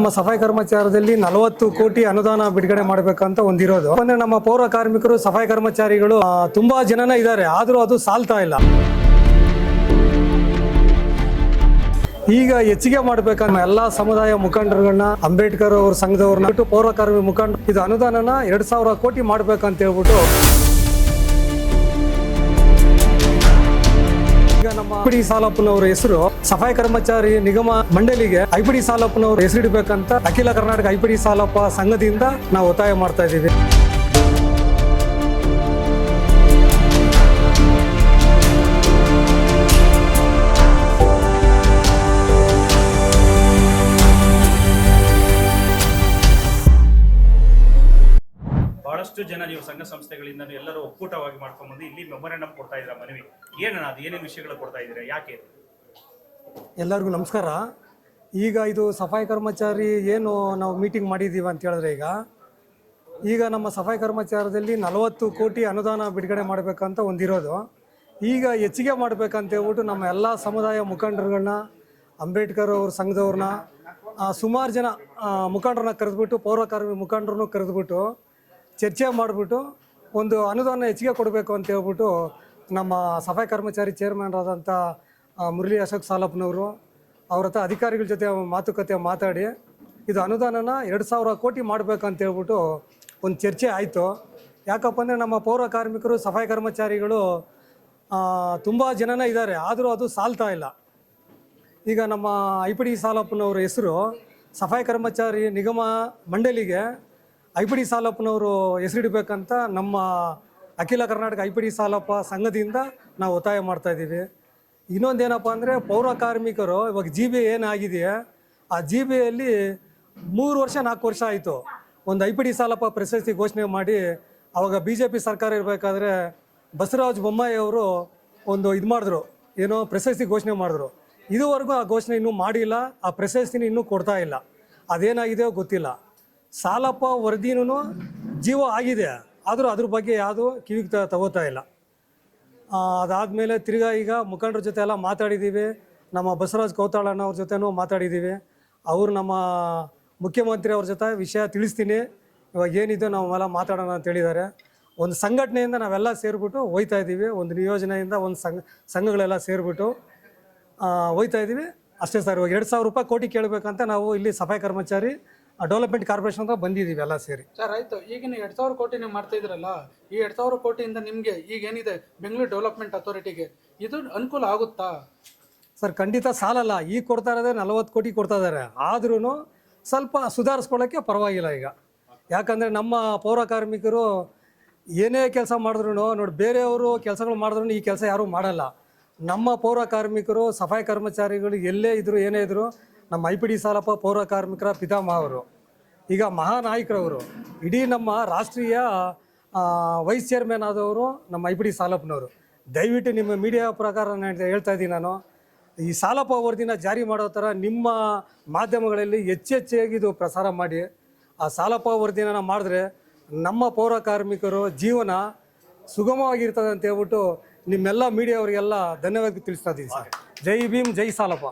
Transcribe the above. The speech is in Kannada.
ನಮ್ಮ ಸಫಾಯಿ ಕರ್ಮಚಾರದಲ್ಲಿ ನಲವತ್ತು ಕೋಟಿ ಅನುದಾನ ಬಿಡುಗಡೆ ಮಾಡಬೇಕಂತ ಒಂದಿರೋದು. ಅಂದ್ರೆ ನಮ್ಮ ಪೌರ ಕಾರ್ಮಿಕರು ಸಫಾಯಿ ಕರ್ಮಚಾರಿಗಳು ತುಂಬಾ ಜನನ ಇದ್ದಾರೆ. ಆದರೂ ಅದು ಸಾಲ್ತಾ ಇಲ್ಲ. ಈಗ ಹೆಚ್ಚಿಗೆ ಮಾಡ್ಬೇಕನ್ನ ಎಲ್ಲಾ ಸಮುದಾಯ ಮುಖಂಡರುಗಳನ್ನ, ಅಂಬೇಡ್ಕರ್ ಅವ್ರ ಸಂಘದವ್ರನ್ನ ಬಿಟ್ಟು ಪೌರ ಕಾರ್ಮಿಕ ಮುಖಂಡ, ಇದು ಅನುದಾನನ ಎರಡ್ ಸಾವಿರ ಕೋಟಿ ಮಾಡ್ಬೇಕಂತ ಹೇಳ್ಬಿಟ್ಟು ಐಪಿಡಿ ಸಾಲಪ್ಪನವರ ಹೆಸರು ಸಫಾಯಿ ಕರ್ಮಚಾರಿ ನಿಗಮ ಮಂಡಳಿಗೆ ಐಪಿಡಿ ಸಾಲಪ್ಪನವರು ಹೆಸರಿಡಬೇಕಂತ ಅಖಿಲ ಕರ್ನಾಟಕ ಐಪಿಡಿ ಸಾಲಪ್ಪ ಸಂಘದಿಂದ ನಾವು ಒತ್ತಾಯ ಮಾಡ್ತಾ ಇದ್ದೀವಿ. ಬಹಳಷ್ಟು ಜನ ನೀವು ಸಂಘ ಸಂಸ್ಥೆಗಳಿಂದ ಎಲ್ಲರೂ ಒಕ್ಕೂಟವಾಗಿ ಮಾಡ್ಕೊಂಡ್ಬಂದು ಇಲ್ಲಿ ಮೆಮೊರಂಡಮ್ ಕೊಡ್ತಾ ಇದ್ದೀರಾ ಮನವಿ. ಏನಣ್ಣ ಅದು, ಏನೇನು ವಿಷಯಗಳು ಕೊಡ್ತಾ ಇದ್ದೀರಾ, ಯಾಕೆ? ಎಲ್ಲರಿಗೂ ನಮಸ್ಕಾರ. ಈಗ ಇದು ಸಫಾಯಿ ಕರ್ಮಚಾರಿ ಏನು ನಾವು ಮೀಟಿಂಗ್ ಮಾಡಿದ್ದೀವಿ ಅಂತ ಹೇಳಿದ್ರೆ ಈಗ ಈಗ ನಮ್ಮ ಸಫಾಯಿ ಕರ್ಮಚಾರದಲ್ಲಿ ನಲವತ್ತು ಕೋಟಿ ಅನುದಾನ ಬಿಡುಗಡೆ ಮಾಡಬೇಕಂತ ಒಂದಿರೋದು. ಈಗ ಹೆಚ್ಚಿಗೆ ಮಾಡ್ಬೇಕಂತ ಹೇಳ್ಬಿಟ್ಟು ನಮ್ಮ ಎಲ್ಲ ಸಮುದಾಯ ಮುಖಂಡರುಗಳನ್ನ, ಅಂಬೇಡ್ಕರ್ ಅವ್ರ ಸಂಘದವ್ರನ್ನ ಸುಮಾರು ಜನ ಮುಖಂಡ್ರನ್ನ ಕರೆದ್ಬಿಟ್ಟು, ಪೌರ ಕಾರ್ಮಿಕ ಮುಖಂಡರನ್ನು ಕರೆದ್ಬಿಟ್ಟು ಚರ್ಚೆ ಮಾಡಿಬಿಟ್ಟು ಒಂದು ಅನುದಾನ ಹೆಚ್ಚಿಗೆ ಕೊಡಬೇಕು ಅಂತ ಹೇಳ್ಬಿಟ್ಟು ನಮ್ಮ ಸಫಾಯಿ ಕರ್ಮಚಾರಿ ಚೇರ್ಮನ್ ಆದಂಥ ಮುರಳಿ ಅಶೋಕ್ ಸಾಲಪ್ಪನವರು ಅವ್ರ ಹತ್ರ ಅಧಿಕಾರಿಗಳ ಜೊತೆ ಮಾತುಕತೆ ಮಾತಾಡಿ ಇದು ಅನುದಾನನ ಎರಡು ಸಾವಿರ ಕೋಟಿ ಮಾಡಬೇಕಂತ ಹೇಳ್ಬಿಟ್ಟು ಒಂದು ಚರ್ಚೆ ಆಯಿತು. ಯಾಕಪ್ಪ ಅಂದರೆ ನಮ್ಮ ಪೌರ ಕಾರ್ಮಿಕರು, ಸಫಾಯಿ ಕರ್ಮಚಾರಿಗಳು ತುಂಬ ಜನನ ಇದ್ದಾರೆ, ಆದರೂ ಅದು ಸಾಲ್ತಾ ಇಲ್ಲ. ಈಗ ನಮ್ಮ ಐಪಿಡಿ ಸಾಲಪ್ಪನವ್ರ ಹೆಸರು ಸಫಾಯಿ ಕರ್ಮಚಾರಿ ನಿಗಮ ಮಂಡಳಿಗೆ ಐಪಿಡಿ ಸಾಲಪ್ಪನವರು ಹೆಸರಿಡಬೇಕಂತ ನಮ್ಮ ಅಖಿಲ Karnataka I P D Salappa ಸಂಘದಿಂದ ನಾವು ಒತ್ತಾಯ ಮಾಡ್ತಾ ಇದ್ದೀವಿ. ಇನ್ನೊಂದೇನಪ್ಪ ಅಂದರೆ ಪೌರ ಕಾರ್ಮಿಕರು ಇವಾಗ ಜಿ ಬಿ ಏನಾಗಿದೆಯಾ ಆ ಜಿ ಬಿಯಲ್ಲಿ ಮೂರು ವರ್ಷ, ನಾಲ್ಕು ವರ್ಷ ಆಯಿತು. ಒಂದು ಐ ಪಿ ಡಿ ಸಾಲಪ್ಪ ಪ್ರಶಸ್ತಿ ಘೋಷಣೆ ಮಾಡಿ ಅವಾಗ ಬಿ ಜೆ ಪಿ ಸರ್ಕಾರ ಇರಬೇಕಾದ್ರೆ ಬಸವರಾಜ ಬೊಮ್ಮಾಯಿ ಅವರು ಒಂದು ಇದು ಮಾಡಿದ್ರು, ಏನೋ ಪ್ರಶಸ್ತಿ ಘೋಷಣೆ ಮಾಡಿದ್ರು. ಇದುವರೆಗೂ ಆ ಘೋಷಣೆ ಇನ್ನೂ ಮಾಡಿಲ್ಲ, ಆ ಪ್ರಶಸ್ತಿನ ಇನ್ನೂ ಕೊಡ್ತಾ ಇಲ್ಲ. ಅದೇನಾಗಿದೆಯೋ ಗೊತ್ತಿಲ್ಲ. ಸಾಲಪ್ಪ ವರದಿನೂ ಜೀವ ಆಗಿದೆ, ಆದರೂ ಅದ್ರ ಬಗ್ಗೆ ಯಾವುದು ಕಿವಿಗೆ ತಗೋತಾ ಇಲ್ಲ. ಅದಾದಮೇಲೆ ತಿರ್ಗಾ ಈಗ ಮುಖಂಡರ ಜೊತೆ ಎಲ್ಲ ಮಾತಾಡಿದ್ದೀವಿ ನಮ್ಮ ಬಸವರಾಜ್ ಕೌತಾಳಣ್ಣ ಅವ್ರ ಜೊತೆನೂ ಮಾತಾಡಿದ್ದೀವಿ ಅವರು ನಮ್ಮ ಮುಖ್ಯಮಂತ್ರಿ ಅವ್ರ ಜೊತೆ ವಿಷಯ ತಿಳಿಸ್ತೀನಿ, ಇವಾಗ ಏನಿದೆ ನಾವು ಎಲ್ಲ ಮಾತಾಡೋಣ ಅಂತ ಹೇಳಿದ್ದಾರೆ. ಒಂದು ಸಂಘಟನೆಯಿಂದ ನಾವೆಲ್ಲ ಸೇರಿಬಿಟ್ಟು ಹೋಯ್ತಾ ಇದ್ದೀವಿ, ಒಂದು ನಿಯೋಜನೆಯಿಂದ ಒಂದು ಸಂಘ, ಸಂಘಗಳೆಲ್ಲ ಸೇರಿಬಿಟ್ಟು ಹೋಯ್ತಾ ಇದ್ದೀವಿ. ಅಷ್ಟೇ ಸರ್, ಇವಾಗ ಎರಡು ಸಾವಿರ ರೂಪಾಯಿ ಕೋಟಿ ಕೇಳಬೇಕಂತ ನಾವು ಇಲ್ಲಿ ಸಫಾಯಿ ಕರ್ಮಚಾರಿ ಡೆವಲಪ್ಮೆಂಟ್ ಕಾರ್ಪೊರೇಷನ್ ಅಂತ ಬಂದಿದ್ದೀವಿ ಎಲ್ಲ ಸೇರಿ. ಸರ್ ಆಯ್ತು. ಈಗ ನೀವು ಎರಡ್ ಸಾವಿರ ಕೋಟಿ ನೀವು ಮಾಡ್ತಾ ಇದ್ರಲ್ಲ ಈ ಎರಡ್ ಸಾವಿರ ಕೋಟಿಯಿಂದ ನಿಮಗೆ ಈಗ ಏನಿದೆ ಬೆಂಗಳೂರು ಡೆವಲಪ್ಮೆಂಟ್ ಅಥಾರಿಟಿಗೆ ಇದು ಅನುಕೂಲ ಆಗುತ್ತಾ? ಸರ್ ಖಂಡಿತ ಸಾಲಲ್ಲ. ಈಗ ಕೊಡ್ತಾ ಇರೋದೇ ನಲವತ್ತು ಕೋಟಿ ಕೊಡ್ತಾ ಇದ್ದಾರೆ. ಆದ್ರೂ ಸ್ವಲ್ಪ ಸುಧಾರಿಸ್ಕೊಳ್ಳೋಕ್ಕೆ ಪರವಾಗಿಲ್ಲ ಈಗ. ಯಾಕಂದರೆ ನಮ್ಮ ಪೌರ ಕಾರ್ಮಿಕರು ಏನೇ ಕೆಲಸ ಮಾಡಿದ್ರು ನೋಡಿ ಬೇರೆಯವರು ಕೆಲಸಗಳು ಮಾಡಿದ್ರು ಈ ಕೆಲಸ ಯಾರೂ ಮಾಡಲ್ಲ. ನಮ್ಮ ಪೌರ ಕಾರ್ಮಿಕರು ಸಫಾಯಿ ಕರ್ಮಚಾರಿಗಳು ಎಲ್ಲೇ ಇದ್ರು ಏನೇ ಇದ್ರು ನಮ್ಮ ಐ ಪಿ ಡಿ ಸಾಲಪ್ಪ ಪೌರ ಕಾರ್ಮಿಕರ ಪಿತಾಮಹ ಅವರು. ಈಗ ಮಹಾನಾಯಕರವರು, ಇಡೀ ನಮ್ಮ ರಾಷ್ಟ್ರೀಯ ವೈಸ್ ಚೇರ್ಮನ್ ಆದವರು ನಮ್ಮ ಐ ಪಿ ಡಿ ಸಾಲಪ್ಪನವರು. ದಯವಿಟ್ಟು ನಿಮ್ಮ ಮೀಡಿಯಾ ಪ್ರಕಾರ ನಾನು ಹೇಳ್ತಾ ಇದ್ದೀನಿ ನಾನು. ಈ ಸಾಲಪ್ಪ ವರದಿನ ಜಾರಿ ಮಾಡೋ ಥರ ನಿಮ್ಮ ಮಾಧ್ಯಮಗಳಲ್ಲಿ ಹೆಚ್ಚೆಚ್ಚಾಗಿ ಇದು ಪ್ರಸಾರ ಮಾಡಿ. ಆ ಸಾಲಪ್ಪ ವರದಿನ ಮಾಡಿದ್ರೆ ನಮ್ಮ ಪೌರ ಕಾರ್ಮಿಕರು ಜೀವನ ಸುಗಮವಾಗಿರ್ತದೆ ಅಂತ ಹೇಳ್ಬಿಟ್ಟು ನಿಮ್ಮೆಲ್ಲ ಮೀಡಿಯಾವರಿಗೆಲ್ಲ ಧನ್ಯವಾದ ತಿಳಿಸ್ತಾ ಇದ್ದೀನಿ ಸರ್. ಜೈ ಭೀಮ್, ಜೈ ಸಾಲಪ್ಪ.